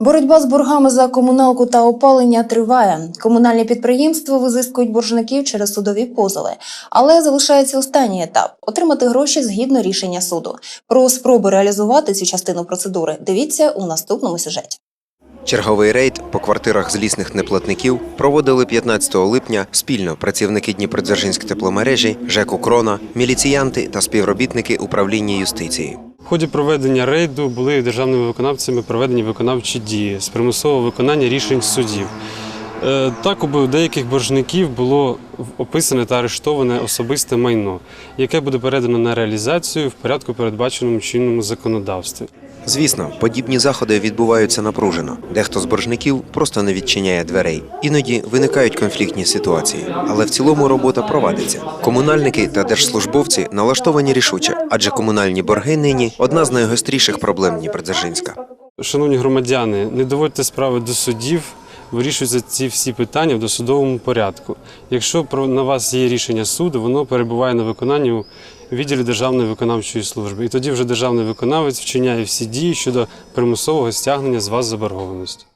Боротьба з боргами за комуналку та опалення триває. Комунальні підприємства визискують боржників через судові позови, але залишається останній етап отримати гроші згідно рішення суду. Про спроби реалізувати цю частину процедури дивіться у наступному сюжеті. Черговий рейд по квартирах злісних неплатників проводили 15 липня спільно працівники Дніпродзержинськ тепломережі, ЖЕКу Крона, міліціянти та співробітники управління юстиції. В ході проведення рейду були державними виконавцями проведені виконавчі дії з примусового виконання рішень судів. Е, Так, у деяких боржників було описане та арештоване особисте майно, яке буде передано на реалізацію в порядку, передбаченому чинному законодавстві. Звісно, подібні заходи відбуваються напружено. Дехто з боржників просто не відчиняє дверей. Іноді виникають конфліктні ситуації, але в цілому робота провадиться. Комунальники та держслужбовці налаштовані рішуче, адже комунальні борги нині одна з найгостріших проблем Дніпродзержинська. Шановні громадяни, не доводьте справи до судів, вирішуються ці всі питання в досудовому порядку. Якщо на вас є рішення суду, воно перебуває на виконанні у відділі Державної виконавчої служби. І тоді вже державний виконавець вчиняє всі дії щодо примусового стягнення з вас заборгованості.